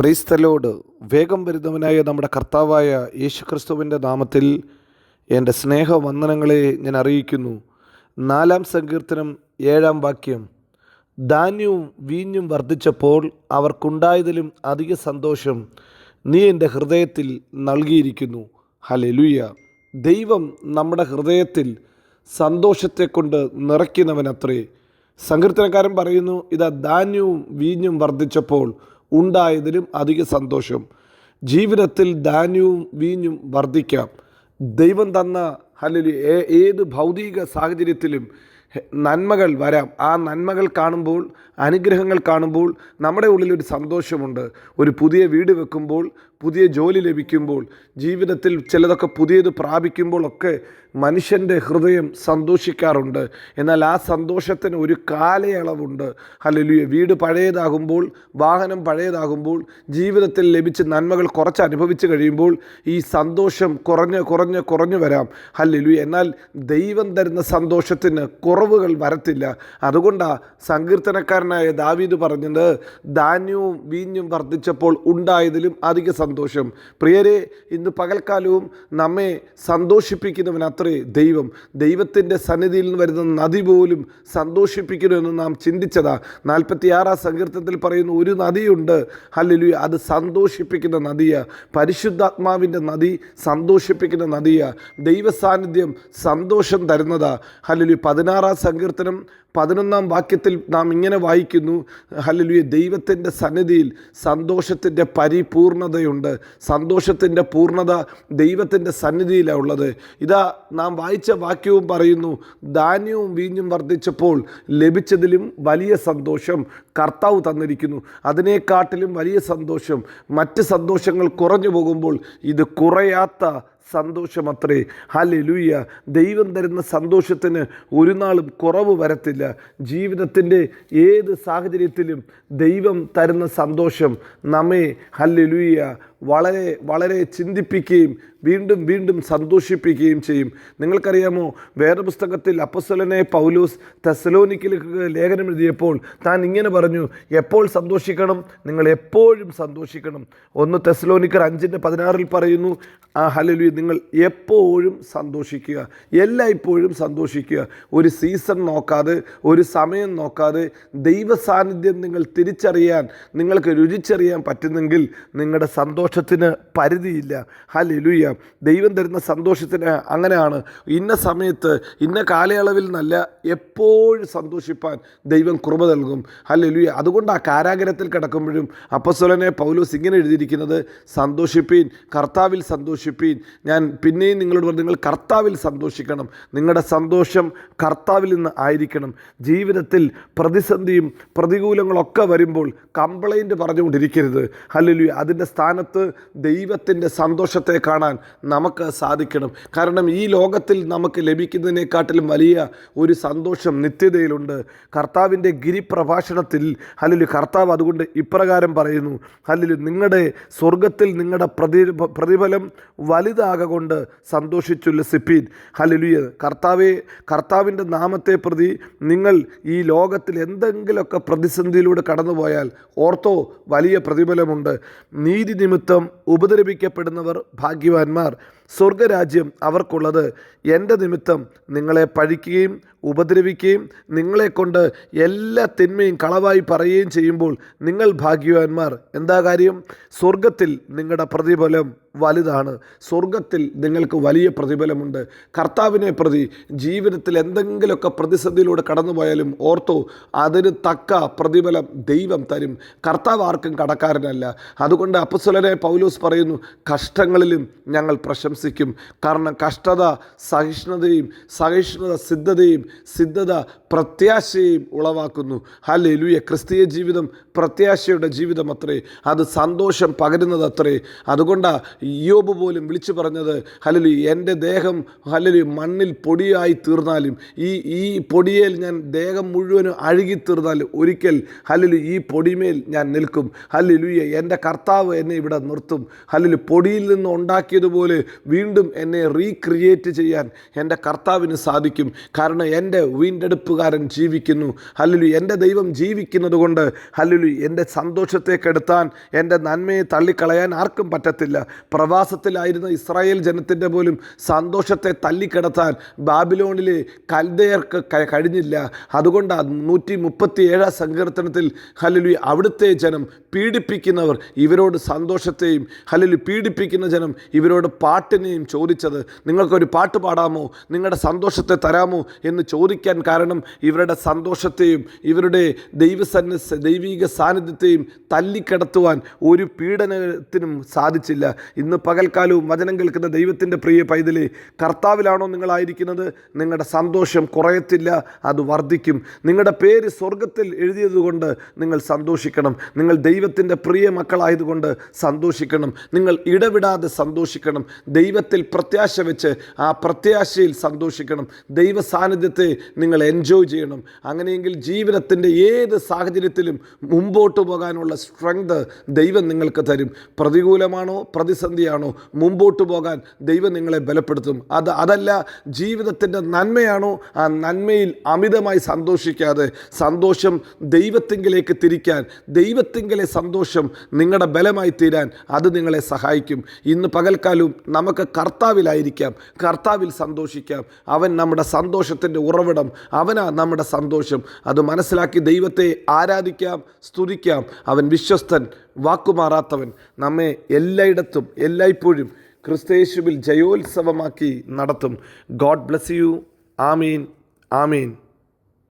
ക്രൈസ്തലോട് വേഗം വരുന്നവനായ നമ്മുടെ കർത്താവായ യേശുക്രിസ്തുവിന്റെ നാമത്തിൽ എന്റെ സ്നേഹവന്ദനങ്ങളെ ഞാൻ അറിയിക്കുന്നു. നാലാം സങ്കീർത്തനം ഏഴാം വാക്യം. ധാന്യവും വീഞ്ഞും വർദ്ധിച്ചപ്പോൾ അവർക്കുണ്ടായതിലും അധിക സന്തോഷം നീ എന്റെ ഹൃദയത്തിൽ നൽകിയിരിക്കുന്നു. ഹലലുയ ദൈവം നമ്മുടെ ഹൃദയത്തിൽ സന്തോഷത്തെ കൊണ്ട് നിറയ്ക്കുന്നവനത്രേ. സങ്കീർത്തനക്കാരൻ പറയുന്നു ഇതാ ധാന്യവും വീഞ്ഞും വർദ്ധിച്ചപ്പോൾ ഉണ്ടായതിലും അധിക സന്തോഷം. ജീവിതത്തിൽ ധാന്യവും വീഞ്ഞും വർദ്ധിക്കാം. ദൈവം തന്ന അല്ലെങ്കിൽ ഏത് ഭൗതിക സാഹചര്യത്തിലും നന്മകൾ വരാം. ആ നന്മകൾ കാണുമ്പോൾ അനുഗ്രഹങ്ങൾ കാണുമ്പോൾ നമ്മുടെ ഉള്ളിൽ ഒരു സന്തോഷമുണ്ട്. ഒരു പുതിയ വീട് വെക്കുമ്പോൾ പുതിയ ജോലി ലഭിക്കുമ്പോൾ ജീവിതത്തിൽ ചിലതൊക്കെ പുതിയത് പ്രാപിക്കുമ്പോഴൊക്കെ മനുഷ്യന്റെ ഹൃദയം സന്തോഷിക്കാറുണ്ട്. എന്നാൽ ആ സന്തോഷത്തിന് ഒരു കാലയളവുണ്ട്. അല്ലെങ്കിൽ വീട് പഴയതാകുമ്പോൾ വാഹനം പഴയതാകുമ്പോൾ ജീവിതത്തിൽ ലഭിച്ച നന്മകൾ കുറച്ച് അനുഭവിച്ച് കഴിയുമ്പോൾ ഈ സന്തോഷം കുറഞ്ഞ് കുറഞ്ഞ് കുറഞ്ഞു വരാം. അല്ലെങ്കിൽ എന്നാൽ ദൈവം തരുന്ന സന്തോഷത്തിന് കുറവുകൾ വരത്തില്ല. അതുകൊണ്ടാണ് സങ്കീർത്തനക്കാരനായ ദാവീദ് പറഞ്ഞത് ധാന്യവും വീഞ്ഞും വർദ്ധിച്ചപ്പോൾ ഉണ്ടായതിലും അധിക സന്തോഷം. പ്രിയരെ ഇന്ന് പകൽക്കാലവും നമ്മെ സന്തോഷിപ്പിക്കുന്നവൻ അത്രേ ദൈവം. ദൈവത്തിന്റെ സന്നിധിയിൽ നിന്ന് വരുന്ന നദി പോലും സന്തോഷിപ്പിക്കണമെന്ന് നാം ചിന്തിച്ചതാ. നാൽപ്പത്തി ആറാം സങ്കീർത്തനത്തിൽ പറയുന്ന ഒരു നദിയുണ്ട്. ഹല്ലേലൂയ. അത് സന്തോഷിപ്പിക്കുന്ന നദിയാണ് പരിശുദ്ധാത്മാവിന്റെ നദി സന്തോഷിപ്പിക്കുന്ന നദിയാണ് ദൈവസാന്നിധ്യം സന്തോഷം തരുന്നതാ. അല്ലെങ്കിൽ പതിനാറാം സങ്കീർത്തനം പതിനൊന്നാം വാക്യത്തിൽ നാം ഇങ്ങനെ വായിക്കുന്നു ഹല്ലേലൂയ ദൈവത്തിന്റെ സന്നിധിയിൽ സന്തോഷത്തിന്റെ പരിപൂർണതയുണ്ട്. സന്തോഷത്തിന്റെ പൂർണത ദൈവത്തിന്റെ സന്നിധിയിലാണ് ഉള്ളത്. ഇതാ നാം വായിച്ച വാക്യവും പറയുന്നു ധാന്യവും വീഞ്ഞും വർദ്ധിച്ചപ്പോൾ ലഭിച്ചതിലും വലിയ സന്തോഷം കർത്താവ് തന്നിരിക്കുന്നു. അതിനേക്കാട്ടിലും വലിയ സന്തോഷം മറ്റ് സന്തോഷങ്ങൾ കുറഞ്ഞു പോകുമ്പോൾ ഇത് കുറയാത്ത സന്തോഷമത്രേ. ഹല്ലേലൂയ. ദൈവം തരുന്ന സന്തോഷത്തിന് ഒരു നാളും കുറവ് വരത്തില്ല. ജീവിതത്തിന്റെ ഏത് സാഹചര്യത്തിലും ദൈവം തരുന്ന സന്തോഷം നമ്മെ ഹല്ലേലൂയ വളരെ വളരെ ചിന്തിപ്പിക്കുകയും വീണ്ടും വീണ്ടും സന്തോഷിപ്പിക്കുകയും ചെയ്യും. നിങ്ങൾക്കറിയാമോ വേദപുസ്തകത്തിൽ അപ്പസ്വലനെ പൗലൂസ് തെസലോനിക്കിലേക്ക് ലേഖനം എഴുതിയപ്പോൾ താൻ ഇങ്ങനെ പറഞ്ഞു എപ്പോൾ സന്തോഷിക്കണം? നിങ്ങൾ എപ്പോഴും സന്തോഷിക്കണം. ഒന്ന് തെസലോനിക്കർ അഞ്ചിന്റെ പതിനാറിൽ പറയുന്നു ആ ഹലലു നിങ്ങൾ എപ്പോഴും സന്തോഷിക്കുക. എല്ലായ്പ്പോഴും സന്തോഷിക്കുക. ഒരു സീസൺ നോക്കാതെ ഒരു സമയം നോക്കാതെ ദൈവ സാന്നിധ്യം നിങ്ങൾ തിരിച്ചറിയാൻ നിങ്ങൾക്ക് രുചിച്ചറിയാൻ പറ്റുന്നെങ്കിൽ നിങ്ങളുടെ സന്തോഷത്തിന് പരിധിയില്ല. ഹല്ലേലൂയ. ദൈവം തരുന്ന സന്തോഷത്തിന് അങ്ങനെയാണ്. ഇന്ന സമയത്ത് ഇന്ന കാലയളവിൽ നല്ല എപ്പോഴും സന്തോഷിപ്പാൻ ദൈവം കൃപ നൽകും. ഹല്ലേലൂയ. അതുകൊണ്ട് ആ കാരാഗ്രഹത്തിൽ കിടക്കുമ്പോഴും അപ്പസ്വലനെ പൗലോസ് ഇങ്ങനെ എഴുതിയിരിക്കുന്നത് സന്തോഷിപ്പീൻ കർത്താവിൽ സന്തോഷിപ്പീൻ. ഞാൻ പിന്നെയും നിങ്ങളോട് പറഞ്ഞു നിങ്ങൾ കർത്താവിൽ സന്തോഷിക്കണം. നിങ്ങളുടെ സന്തോഷം കർത്താവിൽ നിന്ന് ആയിരിക്കണം. ജീവിതത്തിൽ പ്രതിസന്ധിയും പ്രതികൂലങ്ങളൊക്കെ വരുമ്പോൾ കംപ്ലൈന്റ് പറഞ്ഞുകൊണ്ടിരിക്കരുത്. ഹല്ലേലൂയ. അതിന്റെ സ്ഥാനത്ത് ദൈവത്തിന്റെ സന്തോഷത്തെ കാണാൻ നമുക്ക് സാധിക്കണം. കാരണം ഈ ലോകത്തിൽ നമുക്ക് ലഭിക്കുന്നതിനെക്കാട്ടിലും വലിയ ഒരു സന്തോഷം നിത്യതയിലുണ്ട്. കർത്താവിന്റെ ഗിരിപ്രഭാഷണത്തിൽ അല്ലെങ്കിൽ കർത്താവ് അതുകൊണ്ട് ഇപ്രകാരം പറയുന്നു അല്ലെങ്കിൽ നിങ്ങളുടെ സ്വർഗത്തിൽ നിങ്ങളുടെ പ്രതി പ്രതിഫലം വലുതാകൊണ്ട് സന്തോഷിച്ചുല്ലസിപ്പീൻ ഹല്ലേലൂയ കർത്താവെ കർത്താവിന്റെ നാമത്തെ പ്രതി നിങ്ങൾ ഈ ലോകത്തിൽ എന്തെങ്കിലുമൊക്കെ പ്രതിസന്ധിയിലൂടെ കടന്നുപോയാൽ ഓർത്തോ വലിയ പ്രതിഫലമുണ്ട്. നീതി നിമിത്തം ഉപദ്രവിക്കപ്പെടുന്നവർ ഭാഗ്യവാന്മാർ. സ്വർഗരാജ്യം അവർക്കുള്ളത്. എന്റെ നിമിത്തം നിങ്ങളെ പഴിക്കുകയും ഉപദ്രവിക്കുകയും നിങ്ങളെക്കൊണ്ട് എല്ലാ തിന്മയും കളവായി പറയുകയും ചെയ്യുമ്പോൾ നിങ്ങൾ ഭാഗ്യവാന്മാർ. എന്താ കാര്യം? സ്വർഗത്തിൽ നിങ്ങളുടെ പ്രതിഫലം വലുതാണ്. സ്വർഗത്തിൽ നിങ്ങൾക്ക് വലിയ പ്രതിഫലമുണ്ട്. കർത്താവിനെ പ്രതി ജീവിതത്തിൽ എന്തെങ്കിലുമൊക്കെ പ്രതിസന്ധിയിലൂടെ കടന്നുപോയാലും ഓർത്തോ അതിന് തക്ക പ്രതിഫലം ദൈവം തരും. കർത്താവ് ആർക്കും കടക്കാരനല്ല. അതുകൊണ്ട് അപ്പസ്വലനെ പൗലോസ് പറയുന്നു കഷ്ടങ്ങളിലും ഞങ്ങൾ പ്രശംസിക്കും. കാരണം കഷ്ടത സഹിഷ്ണുതയും സഹിഷ്ണുത സിദ്ധതയും സിദ്ധത പ്രത്യാശയും ഉളവാക്കുന്നു. ഹല്ലേലൂയ. ക്രിസ്തീയ ജീവിതം പ്രത്യാശയുടെ ജീവിതം അത്രേ. അത് സന്തോഷം പകരുന്നത് അത്രേ. അതുകൊണ്ടാണ് യോബ് പോലും വിളിച്ചു പറഞ്ഞത് ഹലലു എന്റെ ദേഹം ഹലലു മണ്ണിൽ പൊടിയായി തീർന്നാലും ഈ ഈ പൊടിയേൽ ഞാൻ ദേഹം മുഴുവനും അഴുകി തീർന്നാലും ഒരിക്കൽ ഹലലു ഈ പൊടിമേൽ ഞാൻ നിൽക്കും. ഹല്ലുയ എന്റെ കർത്താവ് എന്നെ ഇവിടെ നിർത്തും. ഹലലു പൊടിയിൽ നിന്ന് ഉണ്ടാക്കിയതുപോലെ വീണ്ടും എന്നെ റീക്രിയേറ്റ് ചെയ്യാൻ എന്റെ കർത്താവിന് സാധിക്കും. കാരണം എന്റെ വീണ്ടെടുപ്പുകാരൻ ജീവിക്കുന്നു. ഹല്ലുലു എന്റെ ദൈവം ജീവിക്കുന്നത് കൊണ്ട് ഹല്ലുലു എന്റെ സന്തോഷത്തെ കെടുത്താൻ എന്റെ നന്മയെ തള്ളിക്കളയാൻ ആർക്കും പറ്റത്തില്ല. പ്രവാസത്തിലായിരുന്ന ഇസ്രായേൽ ജനത്തിന്റെ പോലും സന്തോഷത്തെ തല്ലിക്കിടത്താൻ ബാബിലോണിലെ കൽദയർക്ക് കഴിഞ്ഞില്ല. അതുകൊണ്ട് നൂറ്റി മുപ്പത്തി ഏഴാം സങ്കീർത്തനത്തിൽ ഹലലു അവിടുത്തെ ജനം പീഡിപ്പിക്കുന്നവർ ഇവരോട് സന്തോഷത്തെയും ഹലലു പീഡിപ്പിക്കുന്ന ജനം ഇവരോട് പാട്ടിനെയും ചോദിച്ചത് നിങ്ങൾക്കൊരു പാട്ട് പാടാമോ? നിങ്ങളുടെ സന്തോഷത്തെ തരാമോ? എന്ന് ചോദിക്കാൻ കാരണം ഇവരുടെ സന്തോഷത്തെയും ഇവരുടെ ദൈവസന്ന ദൈവിക സാന്നിധ്യത്തെയും തല്ലിക്കടത്തുവാൻ ഒരു പീഡനത്തിനും സാധിച്ചില്ല. ഇന്ന് പകൽക്കാലവും വചനം കേൾക്കുന്ന ദൈവത്തിന്റെ പ്രിയ പൈതലെ കർത്താവിലാണോ നിങ്ങളായിരിക്കുന്നത്? നിങ്ങളുടെ സന്തോഷം കുറയത്തില്ല അത് വർദ്ധിക്കും. നിങ്ങളുടെ പേര് സ്വർഗത്തിൽ എഴുതിയതുകൊണ്ട് നിങ്ങൾ സന്തോഷിക്കണം. നിങ്ങൾ ദൈവത്തിന്റെ പ്രിയ മക്കളായതുകൊണ്ട് സന്തോഷിക്കണം. നിങ്ങൾ ഇടവിടാതെ സന്തോഷിക്കണം. ദൈവത്തിൽ പ്രത്യാശ വെച്ച് ആ പ്രത്യാശയിൽ സന്തോഷിക്കണം. ദൈവ സാന്നിധ്യത്തെ നിങ്ങൾ എൻജോയ് ചെയ്യണം. അങ്ങനെയെങ്കിൽ ജീവിതത്തിന്റെ ഏത് സാഹചര്യത്തിലും മുമ്പോട്ട് പോകാനുള്ള സ്ട്രെങ്ത് ദൈവം നിങ്ങൾക്ക് തരും. പ്രതികൂലമാണോ പ്രതിസന്ധിയാണോ മുമ്പോട്ട് പോകാൻ ദൈവം നിങ്ങളെ ബലപ്പെടുത്തും. അത് അതല്ല ജീവിതത്തിന്റെ നന്മയാണോ ആ നന്മയിൽ അമിതമായി സന്തോഷിക്കാതെ സന്തോഷം ദൈവത്തിങ്കിലേക്ക് തിരിക്കാൻ ദൈവത്തിങ്കിലെ സന്തോഷം നിങ്ങളുടെ ബലമായി തീരാൻ അത് നിങ്ങളെ സഹായിക്കും. ഇന്ന് പകൽക്കാലവും നമുക്ക് കർത്താവിലായിരിക്കാം. കർത്താവിൽ സന്തോഷിക്കാം. അവൻ നമ്മുടെ സന്തോഷത്തിന്റെ ഉറവിടം. അവനാ നമ്മുടെ സന്തോഷം. അത് മനസ്സിലാക്കി ദൈവത്തെ ആരാധിക്കാം സ്തുതിക്കാം. അവൻ വിശ്വസ്തൻ വാക്കുമാറാത്തവൻ. നമ്മെ എല്ലായിടത്തും എല്ലായ്പ്പോഴും ക്രിസ്തേശുവിൽ ജയോത്സവമാക്കി നടത്തും. God bless you. Amin. Amin.